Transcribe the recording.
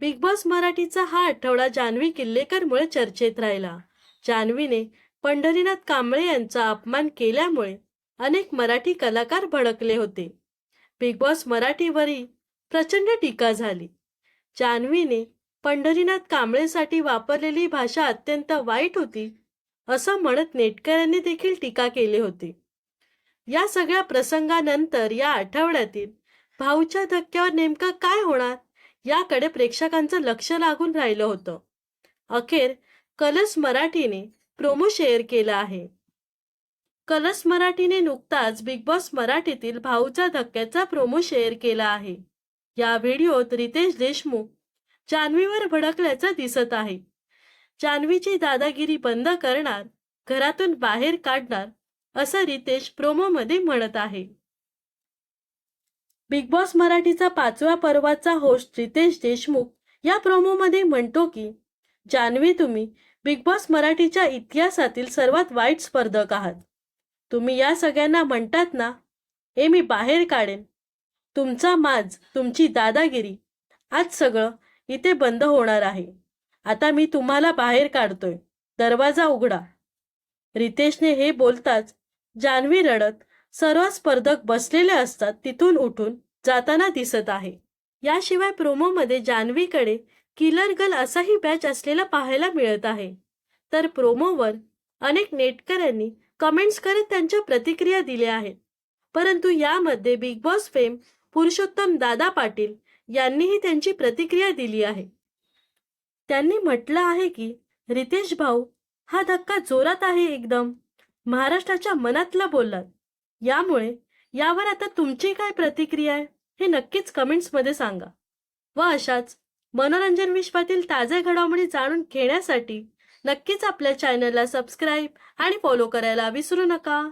Big boss मराठीचा हा आठवडा जान्हवी किल्लेकरमुळे चर्चेत राहिला. जान्हवीने पंढरीनाथ कांबळे यांचा अपमान केल्यामुळे अनेक मराठी कलाकार भडकले होते. बिग बॉस मराठीवरही प्रचंड टीका झाली. जान्हवीने पंढरीनाथ कांबळेसाठी वापरलेली भाषा अत्यंत वाईट होती असं म्हणत नेटकऱ्यांनी देखील टीका केली होती. या सगळ्या प्रसंगानंतर या आठवड्यातील भाऊच्या धक्क्यावर नेमकं काय होणार? याकडे प्रेक्षकांचं लक्ष लागून राहिलं होतं. अखेर कलर्स मराठीने प्रोमो शेअर केला आहे. कलर्स मराठीने नुकताच बिग बॉस मराठीतील भाऊच्या धक्क्याचा प्रोमो शेअर केला आहे. या व्हिडिओत रितेश देशमुख जान्हवीवर भडकल्याचं दिसत आहे. जान्हवीची दादागिरी बंद करणार घरातून बाहेर काढणार असं रितेश प्रोमोमध्ये म्हणत आहे. बिग बॉस मराठीचा पाचव्या पर्वाचा होस्ट रितेश देशमुख या प्रोमोमध्ये म्हणतो की जान्हवी तुम्ही बिग बॉस मराठीच्या इतिहासातील सर्वात वाईट स्पर्धक आहात. तुम्ही या सगळ्यांना म्हणतात ना हे मी बाहेर काढेन. तुमचा माज तुमची दादागिरी आज सगळं इथे बंद होणार आहे. आता मी तुम्हाला बाहेर काढतोय. दरवाजा उघडा रितेशने हे बोलताच जान्हवी रडत सर्व स्पर्धक बसलेले असतात तिथून उठून जाताना दिसत आहे. याशिवाय प्रोमोमध्ये जान्हवीकडे किलर गर्ल असाही बॅच असलेला पाहायला मिळत आहे. तर प्रोमोवर अनेक नेटकऱ्यांनी कमेंट्स करत त्यांच्या प्रतिक्रिया दिल्या आहेत. परंतु यामध्ये big boss fame Purushottam Dada Patil यांनीही त्यांची प्रतिक्रिया दिली आहे. त्यांनी म्हटलं आहे की रितेश भाऊ हा धक्का जोरात आहे एकदम. महाराष्ट्राच्या मनातला बोललात. यामुळे यावर आता तुमची काय प्रतिक्रिया आहे हे नक्कीच कमेंट्समध्ये सांगा. व अशाच मनोरंजन विश्वातील ताज्या घडामोडी जाणून घेण्यासाठी नक्कीच आपल्या चॅनलला सबस्क्राईब आणि फॉलो करायला विसरू नका.